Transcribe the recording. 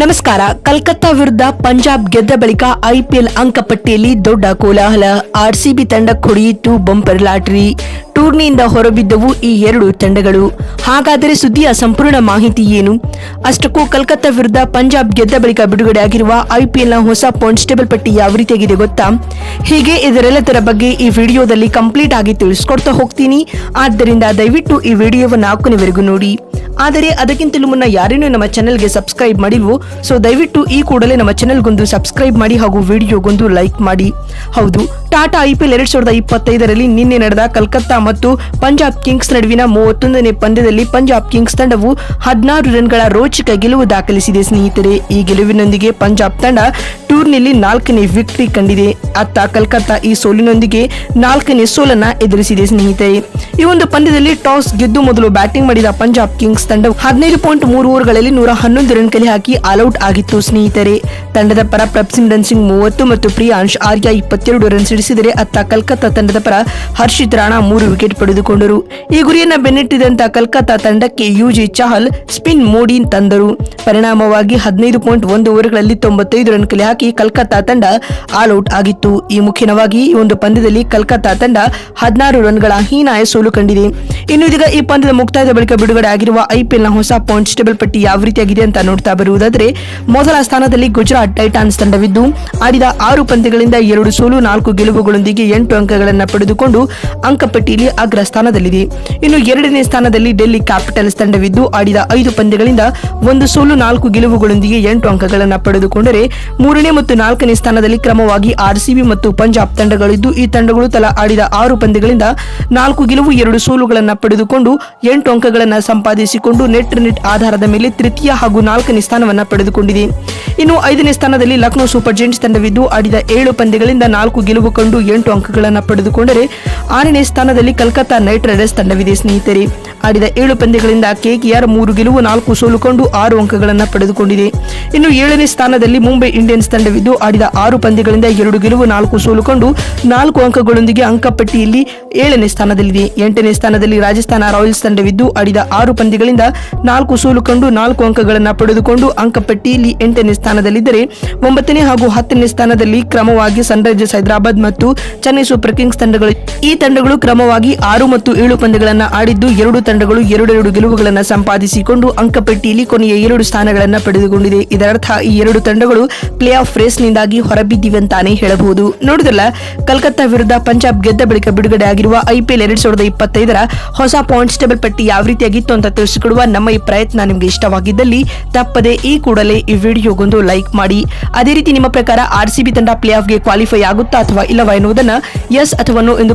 ನಮಸ್ಕಾರ. ಕಲ್ಕತ್ತಾ ವಿರುದ್ಧ ಪಂಜಾಬ್ ಗೆದ್ದ ಬಳಿಕ ಐಪಿಎಲ್ ಅಂಕಪಟ್ಟಿಯಲ್ಲಿ ದೊಡ್ಡ ಕೋಲಾಹಲ. ಆರ್ಸಿಬಿ ತಂಡ ಕೊಡಿಯಿತು, ಬಂಪರ್ ಲಾಟರಿ. ಟೂರ್ನಿಯಿಂದ ಹೊರಬಿದ್ದವು ಈ ಎರಡು ತಂಡಗಳು. ಹಾಗಾದರೆ ಸುದ್ದಿಯ ಸಂಪೂರ್ಣ ಮಾಹಿತಿ ಏನು? ಅಷ್ಟಕ್ಕೂ ಕಲ್ಕತ್ತಾ ವಿರುದ್ಧ ಪಂಜಾಬ್ ಗೆದ್ದ ಬಳಿಕ ಬಿಡುಗಡೆಯಾಗಿರುವ ಐಪಿಎಲ್ನ ಹೊಸ ಪಾಯಿಂಟ್ಸ್ ಪಟ್ಟಿ ಯಾವ ರೀತಿಯಾಗಿದೆ ಗೊತ್ತಾ? ಹೀಗೆ ಇದರೆಲ್ಲದರ ಬಗ್ಗೆ ಈ ವಿಡಿಯೋದಲ್ಲಿ ಕಂಪ್ಲೀಟ್ ಆಗಿ ತಿಳಿಸ್ಕೊಡ್ತಾ ಹೋಗ್ತೀನಿ. ಆದ್ದರಿಂದ ದಯವಿಟ್ಟು ಈ ವಿಡಿಯೋವನ್ನು ಕೊನೆವರೆಗೂ ನೋಡಿ. ಆದರೆ ಅದಕ್ಕಿಂತಲೂ ಮುನ್ನ ಯಾರೇನೂ ನಮ್ಮ ಚಾನೆಲ್ಗೆ ಸಬ್ಸ್ಕ್ರೈಬ್ ಮಾಡಿಲ್ವೋ ಸೊ ದಯವಿಟ್ಟು ಈ ಕೂಡಲೇ ನಮ್ಮ ಚಾನೆಲ್ಗೊಂದು ಸಬ್ಸ್ಕ್ರೈಬ್ ಮಾಡಿ ಹಾಗೂ ವಿಡಿಯೋಗೊಂದು ಲೈಕ್ ಮಾಡಿ. ಹೌದು, ಟಾಟಾ ಐಪಿಎಲ್ ಎರಡ್ ಸಾವಿರದ ಇಪ್ಪತ್ತೈದರಲ್ಲಿ ನಿನ್ನೆ ನಡೆದ ಕಲ್ಕತ್ತಾ ಮತ್ತು ಪಂಜಾಬ್ ಕಿಂಗ್ಸ್ ನಡುವಿನ ಮೂವತ್ತೊಂದನೇ ಪಂದ್ಯದಲ್ಲಿ ಪಂಜಾಬ್ ಕಿಂಗ್ಸ್ ತಂಡವು ಹದಿನಾರು ರನ್ಗಳ ರೋಚಕ ಗೆಲುವು ದಾಖಲಿಸಿದೆ ಸ್ನೇಹಿತರೆ. ಈ ಗೆಲುವಿನೊಂದಿಗೆ ಪಂಜಾಬ್ ತಂಡ ಟೂರ್ನಿಯಲ್ಲಿ ನಾಲ್ಕನೇ ವಿಕ್ಟರಿ ಕಂಡಿದೆ. ಅತ್ತ ಕಲ್ಕತ್ತಾ ಈ ಸೋಲಿನೊಂದಿಗೆ ನಾಲ್ಕನೇ ಸೋಲನ್ನ ಎದುರಿಸಿದೆ ಸ್ನೇಹಿತರೆ. ಈ ಒಂದು ಪಂದ್ಯದಲ್ಲಿ ಟಾಸ್ ಗೆದ್ದು ಮೊದಲು ಬ್ಯಾಟಿಂಗ್ ಮಾಡಿದ ಪಂಜಾಬ್ ಕಿಂಗ್ಸ್ ತಂಡ ಹದಿನೈದು ಪಾಯಿಂಟ್ ಮೂರು ಓವರ್ಗಳಲ್ಲಿ ನೂರ ಹನ್ನೊಂದು ರನ್ ಕಲೆ ಹಾಕಿ ಆಲ್ಔಟ್ ಆಗಿತ್ತು ಸ್ನೇಹಿತರೆ. ತಂಡದ ಪರ ಪ್ರಭ್ಸಿಮ್ರನ್ ಸಿಂಗ್ ಮೂವತ್ತು ಮತ್ತು ಪ್ರಿಯಾಂಶ್ ಆರ್ಯ ಇಪ್ಪತ್ತೆರಡು ರನ್ ಸಿಡಿಸಿದರೆ ಅತ್ತ ಕಲ್ಕತ್ತಾ ತಂಡದ ಪರ ಹರ್ಷಿತ್ ರಾಣಾ ಮೂರು ವಿಕೆಟ್ ಪಡೆದುಕೊಂಡರು. ಈ ಗುರಿಯನ್ನ ಬೆನ್ನಟ್ಟಿದಂತ ಕಲ್ಕತ್ತಾ ತಂಡಕ್ಕೆ ಯುಜಿ ಚಹಲ್ ಸ್ಪಿನ್ ಮೋಡಿನ್ ತಂದರು. ಪರಿಣಾಮವಾಗಿ ಹದಿನೈದು ಪಾಯಿಂಟ್ ಒಂದು ಓವರ್ಗಳಲ್ಲಿ ತೊಂಬತ್ತೈದು ರನ್ ಕಲೆ ಹಾಕಿ ಕಲ್ಕತ್ತಾ ತಂಡ ಆಲ್ ಔಟ್ ಆಗಿತ್ತು. ಈ ಮುಖ್ಯವಾಗಿ ಈ ಒಂದು ಪಂದ್ಯದಲ್ಲಿ ಕಲ್ಕತ್ತಾ ತಂಡ ಹದಿನಾರು ರನ್ಗಳ ಹೀನಾಯ ಸೋಲು ಕಂಡಿದೆ. ಇನ್ನು ಇದೀಗ ಈ ಪಂದ್ಯದ ಮುಕ್ತಾಯದ ಬಳಿಕ ಬಿಡುಗಡೆ ಆಗಿರುವ ಐಪಿಎಲ್ನ ಹೊಸ ಪಾಯಿಂಟ್ಸ್ ಟೇಬಲ್ ಪಟ್ಟಿ ಯಾವ ರೀತಿಯಾಗಿದೆ ಅಂತ ನೋಡ್ತಾ ಬರುವುದಾದರೆ, ಮೊದಲ ಸ್ಥಾನದಲ್ಲಿ ಗುಜರಾತ್ ಟೈಟಾನ್ಸ್ ತಂಡವಿದ್ದು, ಆಡಿದ ಆರು ಪಂದ್ಯಗಳಿಂದ ಎರಡು ಸೋಲು, ನಾಲ್ಕು ಗೆಲುವುಗಳೊಂದಿಗೆ ಎಂಟು ಅಂಕಗಳನ್ನು ಪಡೆದುಕೊಂಡು ಅಂಕಪಟ್ಟಿಯಲ್ಲಿ ಅಗ್ರ ಸ್ಥಾನದಲ್ಲಿದೆ. ಇನ್ನು ಎರಡನೇ ಸ್ಥಾನದಲ್ಲಿ ಡೆಲ್ಲಿ ಕ್ಯಾಪಿಟಲ್ಸ್ ತಂಡವಿದ್ದು, ಆಡಿದ ಐದು ಪಂದ್ಯಗಳಿಂದ ಒಂದು ಸೋಲು, ನಾಲ್ಕು ಗೆಲುವುಗಳೊಂದಿಗೆ ಎಂಟು ಅಂಕಗಳನ್ನು ಪಡೆದುಕೊಂಡರೆ, ಮೂರನೇ ಮತ್ತು ನಾಲ್ಕನೇ ಸ್ಥಾನದಲ್ಲಿ ಕ್ರಮವಾಗಿ ಆರ್ಸಿಬಿ ಮತ್ತು ಪಂಜಾಬ್ ತಂಡಗಳಿದ್ದು, ಈ ತಂಡಗಳು ತಲಾ ಆಡಿದ ಆರು ಪಂದ್ಯಗಳಿಂದ ನಾಲ್ಕು ಗೆಲುವು, ಎರಡು ಸೋಲುಗಳನ್ನು ಪಡೆದುಕೊಂಡು ಎಂಟು ಅಂಕಗಳನ್ನು ಸಂಪಾದಿಸಿಕೊಂಡು ನೆಟ್ ನೆಟ್ ಆಧಾರದ ಮೇಲೆ ತೃತೀಯ ಹಾಗೂ ನಾಲ್ಕನೇ ಸ್ಥಾನವನ್ನು ಪಡೆದುಕೊಂಡಿದೆ. ಇನ್ನು ಐದನೇ ಸ್ಥಾನದಲ್ಲಿ ಲಕ್ನೋ ಸೂಪರ್ ಜೈಂಟ್ಸ್ ತಂಡವಿದ್ದು, ಆಡಿದ ಏಳು ಪಂದ್ಯಗಳಿಂದ ನಾಲ್ಕು ಗೆಲುವು ಕಂಡು ಎಂಟು ಅಂಕಗಳನ್ನು ಪಡೆದುಕೊಂಡರೆ ಆರನೇ ಸ್ಥಾನದಲ್ಲಿ ಕಲ್ಕತ್ತಾ ನೈಟ್ ರೈಡರ್ಸ್ ತಂಡವಿದೆ, ಸ್ನೇಹಿತರೆ. ಆಡಿದ ಏಳು ಪಂದ್ಯಗಳಿಂದ ಕೆಕೆಆರ್ ಮೂರು ಗೆಲುವು, ನಾಲ್ಕು ಸೋಲುಕೊಂಡು ಆರು ಅಂಕಗಳನ್ನು ಪಡೆದುಕೊಂಡಿದೆ. ಇನ್ನು ಏಳನೇ ಸ್ಥಾನದಲ್ಲಿ ಮುಂಬೈ ಇಂಡಿಯನ್ಸ್ ತಂಡವಿದ್ದು, ಆಡಿದ ಆರು ಪಂದ್ಯಗಳಿಂದ ಎರಡು ಗೆಲುವು, ನಾಲ್ಕು ಸೋಲುಕೊಂಡು ನಾಲ್ಕು ಅಂಕಗಳೊಂದಿಗೆ ಅಂಕಪಟ್ಟಿಯಲ್ಲಿ ಏಳನೇ ಸ್ಥಾನದಲ್ಲಿದೆ. ಎಂಟನೇ ಸ್ಥಾನದಲ್ಲಿ ರಾಜಸ್ಥಾನ ರಾಯಲ್ಸ್ ತಂಡವಿದ್ದು, ಆಡಿದ ಆರು ಪಂದ್ಯಗಳಿಂದ ನಾಲ್ಕು ಸೋಲು ಕಂಡು ನಾಲ್ಕು ಅಂಕಗಳನ್ನು ಪಡೆದುಕೊಂಡು ಅಂಕಪಟ್ಟಿಯಲ್ಲಿ ಎಂಟನೇ ಸ್ಥಾನದಲ್ಲಿದ್ದರೆ, ಒಂಬತ್ತನೇ ಹಾಗೂ ಹತ್ತನೇ ಸ್ಥಾನದಲ್ಲಿ ಕ್ರಮವಾಗಿ ಸನ್ರೈಸರ್ಸ್ ಹೈದರಾಬಾದ್ ಮತ್ತು ಚೆನ್ನೈ ಸೂಪರ್ ಕಿಂಗ್ಸ್ ತಂಡಗಳು ಈ ತಂಡಗಳು ಕ್ರಮವಾಗಿ ಆರು ಮತ್ತು ಏಳು ಪಂದ್ಯಗಳನ್ನು ಆಡಿದ್ದು, ಎರಡು ತಂಡಗಳು ಎರಡೆರಡು ಗೆಲುವುಗಳನ್ನು ಸಂಪಾದಿಸಿಕೊಂಡು ಅಂಕಪಟ್ಟಿಯಲ್ಲಿ ಕೊನೆಯ ಎರಡು ಸ್ಥಾನಗಳನ್ನು ಪಡೆದುಕೊಂಡಿದೆ. ಇದರರ್ಥ, ಈ ಎರಡು ತಂಡಗಳು ಪ್ಲೇ ಆಫ್ ರೇಸ್ನಿಂದಾಗಿ ಹೊರಬಿದ್ದಿವೆ ಅಂತಾನೆ ಹೇಳಬಹುದು. ನೋಡಿದ್ರಲ್ಲ, ಕಲ್ಕತ್ತಾ ವಿರುದ್ಧ ಪಂಜಾಬ್ ಗೆದ್ದ ಬಳಿಕ ಬಿಡುಗಡೆ ಆಗಿರುವ ಐಪಿಎಲ್ ಎರಡ್ ಸಾವಿರದ ಇಪ್ಪತ್ತೈದರ ಹೊಸ ಪಾಯಿಂಟ್ಸ್ ಟೇಬಲ್ ಪಟ್ಟಿ ಯಾವ ರೀತಿಯಾಗಿತ್ತು ಅಂತ ತಿಳಿಸಿಕೊಡುವ ನಮ್ಮ ಈ ಪ್ರಯತ್ನ ನಿಮಗೆ ಇಷ್ಟವಾಗಿದ್ದಲ್ಲಿ ತಪ್ಪದೆ ಈ ಕೂಡಲೇ ಈ ವಿಡಿಯೋಗೊಂದು ಲೈಕ್ ಮಾಡಿ. ಅದೇ ರೀತಿ ನಿಮ್ಮ ಪ್ರಕಾರ ಆರ್ಸಿಬಿ ತಂಡ ಪ್ಲೇ ಆಫ್ಗೆ ಕ್ವಾಲಿಫೈ ಆಗುತ್ತಾ ಅಥವಾ ಇಲ್ಲವಾ ಎನ್ನುವುದನ್ನು ಎಸ್ ಅಥವಾ ನೋ ಎಂದು